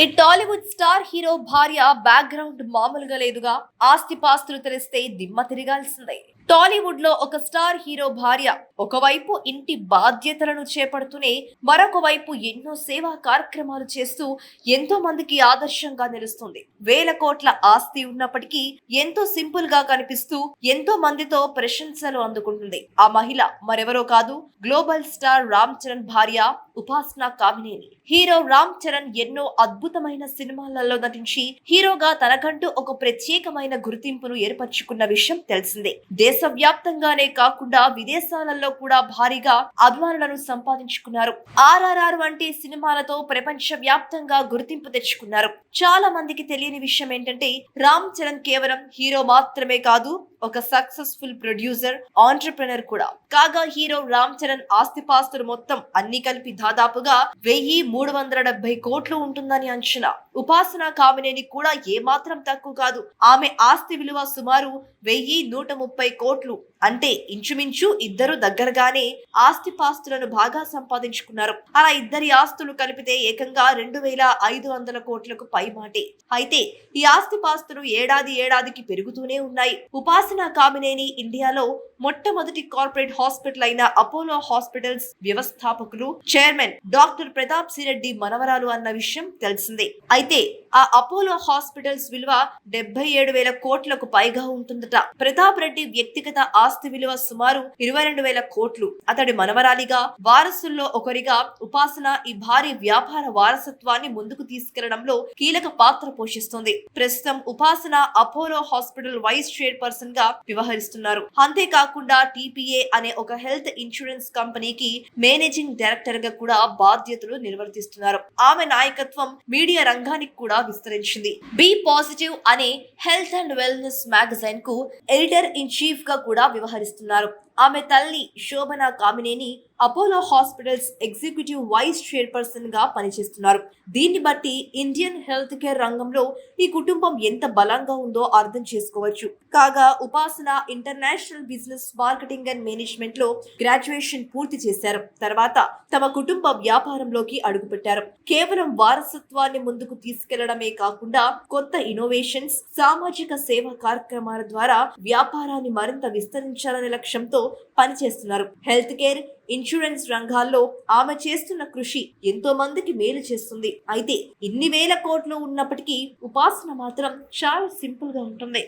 ఈ Tollywood star hero భార్య background మామూలుగా లేదుగా. ఆస్తిపాస్తులు తెలిస్తే దిమ్మ తిరగాల్సిందే. టాలీవుడ్లో ఒక స్టార్ హీరో భార్య ఒకవైపు ఇంటి బాధ్యతలను చేపడుతూనే మరొక వైపు ఎన్నో సేవా కార్యక్రమాలు చేస్తూ ఎంతో మందికి ఆదర్శంగా నిలుస్తుంది. వేల కోట్ల ఆస్తి ఉన్నప్పటికీ ఎంతో సింపుల్గా కనిపిస్తూ ఎంతో మందితో ప్రశంసలు అందుకుంటుంది. ఆ మహిళ మరెవరో కాదు గ్లోబల్ స్టార్ రామ్ చరణ్ భార్య ఉపాసన కామినేని. హీరో రామ్ చరణ్ ఎన్నో అద్భుతమైన సినిమాలలో నటించి హీరోగా తనకంటూ ఒక ప్రత్యేకమైన గుర్తింపును ఏర్పరచుకున్న విషయం తెలిసిందే. దేశవ్యాప్తంగానే కాకుండా విదేశాలలో కూడా భారీగా అభిమానులను సంపాదించుకున్నారు. ఆర్ఆర్ఆర్ వంటి సినిమాలతో ప్రపంచ వ్యాప్తంగా గుర్తింపు తెచ్చుకున్నారు. చాలా మందికి తెలియని విషయం ఏంటంటే రామ్ చరణ్ కేవలం హీరో మాత్రమే కాదు ఒక సక్సెస్ఫుల్ ప్రొడ్యూసర్ ఆంటర్ప్రినర్ కూడా. కాగా హీరో రామ్ చరణ్ ఆస్తిపాస్తులు మొత్తం అన్ని కలిపి దాదాపుగా వెయ్యి మూడు వందల డెబ్బై కోట్లు ఉంటుందని అంచనా. ఉపాసన కామినేని కూడా ఏమాత్రం తక్కువ కాదు. ఆమె ఆస్తి విలువ సుమారు వెయ్యి నూట ముప్పై కోట్లు. అంటే ఇంచుమించు ఇద్దరు దగ్గరగానే ఆస్తిపాస్తులను బాగా సంపాదించుకున్నారు. అలా ఇద్దరి ఆస్తులు కలిపితే ఏకంగా రెండు వేల ఐదు వందల కోట్లకు పైమాటే. అయితే ఈ ఆస్తిపాస్తులు ఏడాది ఏడాదికి పెరుగుతూనే ఉన్నాయి. ఉపాసన కామినేని ఇండియాలో మొట్టమొదటి కార్పొరేట్ హాస్పిటల్ అయిన అపోలో హాస్పిటల్స్ వ్యవస్థాపకులు చైర్మన్ డాక్టర్ ప్రతాప్ సిరెడ్డి మనవరాలు అన్న విషయం తెలిసిందే. అయితే ఆ అపోలో హాస్పిటల్స్ విలువ డెబ్బై ఏడు వేల కోట్లకు పైగా ఉంటుందట. ప్రతాప్ రెడ్డి వ్యక్తిగత ఆస్తి విలువ సుమారు ఇరవై రెండు వేల కోట్లు. అతడి మనవరాలిగా వారసుల్లో ఒకరిగా ఉపాసన ఈ భారీ వ్యాపార వారసత్వాన్ని ముందుకు తీసుకెళ్ళడంలో కీలక పాత్ర పోషిస్తుంది. ప్రస్తుతం ఉపాసన అపోలో హాస్పిటల్ వైస్ చైర్పర్సన్గా వ్యవహరిస్తున్నారు. అంతేకాకుండా టీపీఏ అనే ఒక హెల్త్ ఇన్సూరెన్స్ కంపెనీకి మేనేజింగ్ డైరెక్టర్గా కూడా బాధ్యతలు నిర్వర్తిస్తున్నారు. ఆమె నాయకత్వం మీడియా రంగానికి కూడా విస్తరించింది. బి పాజిటివ్ అనే హెల్త్ అండ్ వెల్నెస్ మ్యాగజైన్కు ఎడిటర్ ఇన్ చీఫ్గా కూడా వ్యవహరిస్తున్నారు. ఆమె తల్లి Shobana Kamineni Apollo hospitals executive vice చైర్పర్సన్గా పనిచేస్తున్నారు. దీన్ని బట్టి ఇండియన్ హెల్త్ కేర్ రంగంలో ఈ కుటుంబం ఎంత బలంగా ఉందో అర్థం చేసుకోవచ్చు. కాగా Upasana international business marketing and మేనేజ్మెంట్లో గ్రాడ్యుయేషన్ పూర్తి చేశారు. తర్వాత తమ కుటుంబ వ్యాపారంలోకి అడుగుపెట్టారు. కేవలం వారసత్వాన్ని ముందుకు తీసుకెళ్ళడమే కాకుండా కొత్త ఇన్నోవేషన్స్ సామాజిక సేవా కార్యక్రమాల ద్వారా వ్యాపారాన్ని మరింత విస్తరించాలనే లక్ష్యంతో పనిచేస్తున్నారు హెల్త్ కేర్ ఇన్సూరెన్స్ రంగాల్లో ఆమె చేస్తున్న కృషి ఎంతో మందికి మేలు చేస్తుంది. అయితే ఇన్ని వేల కోట్లు ఉన్నప్పటికీ ఉపాసన మాత్రం చాలా సింపుల్గా ఉంటుంది.